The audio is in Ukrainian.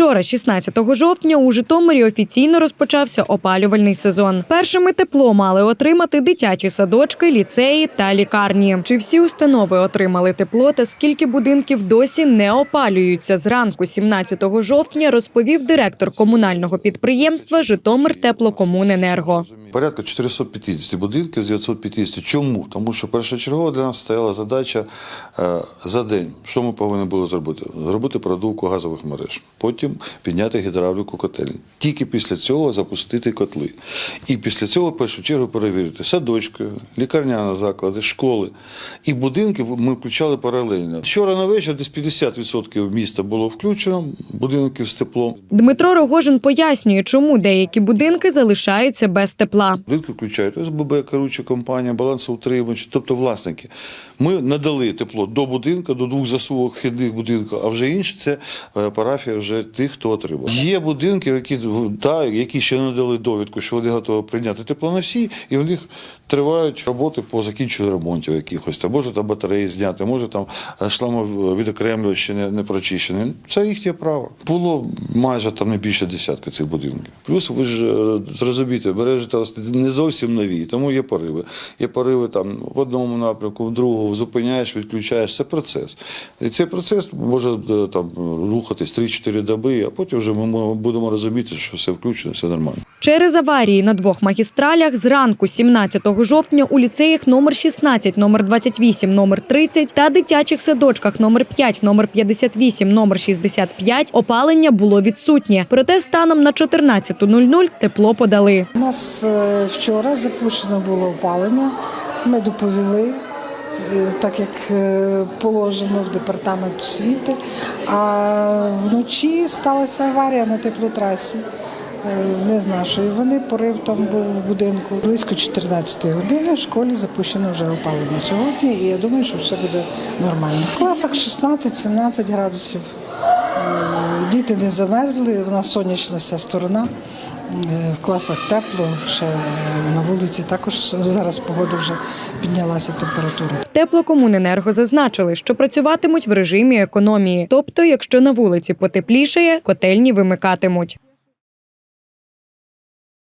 Вчора, 16 жовтня, у Житомирі офіційно розпочався опалювальний сезон. Першими тепло мали отримати дитячі садочки, ліцеї та лікарні. Чи всі установи отримали тепло та скільки будинків досі не опалюються? Зранку, 17 жовтня, розповів директор комунального підприємства Житомир Теплокомуненерго. Порядка 450 будинків з 950. Чому? Тому що першочергово для нас стояла задача е, за день. Що ми повинні були зробити? Зробити продувку газових мереж, потім підняти гідравліку котельні. Тільки після цього запустити котли. І після цього, в першу чергу, перевірити садочки, лікарняні заклади, школи. І будинки ми включали паралельно. Вчора на вечір десь 50% міста було включено, будинків з теплом. Дмитро Рогожин пояснює, чому деякі будинки залишаються без тепла. Будинки включають ОСББ, керуюча компанія, балансоутримувач, тобто власники. Ми надали тепло до будинку, до двох засувок вхідних будинків, а вже інше це е, парафія вже тих, хто отримав. Є будинки, які, та, які ще не дали довідку, що вони готові прийняти теплоносій, і в них тривають роботи по закінченню ремонтів якихось. Та може там батареї зняти, може там шламовідокремлювач ще не, не прочищений. Це їхнє право. Було майже там не більше десятка цих будинків. Плюс ви ж е, зрозумієте, мережі та не зовсім нові, тому є пориви. Є пориви там в одному напрямку, в другому зупиняєш, відключаєш. Це процес. І цей процес може е, там рухатись 3-4 доби, а потім вже ми будемо розуміти, що все включено, все нормально. Через аварії на двох магістралях зранку 17 жовтня у ліцеях номер 16, номер 28, номер 30 та дитячих садочках номер 5, номер 58, номер 65 опалення було відсутнє. Проте станом на 14.00 тепло подали. У нас е, вчора запущено було опалення. Ми доповіли, е, так як е, положено в департамент освіти. А вночі сталася аварія на теплотрасі. Е, Не з нашої вони порив там був в будинку. Близько 14-ї години в школі запущено вже опалення сьогодні, і я думаю, що все буде нормально. В класах 16-17 градусів. Е, Діти не замерзли, в нас сонячна вся сторона. Е, В класах тепло, ще на вулиці також зараз погода вже піднялася температура. Теплокомуненерго зазначили, що працюватимуть в режимі економії. Тобто, якщо на вулиці потеплішає, котельні вимикатимуть.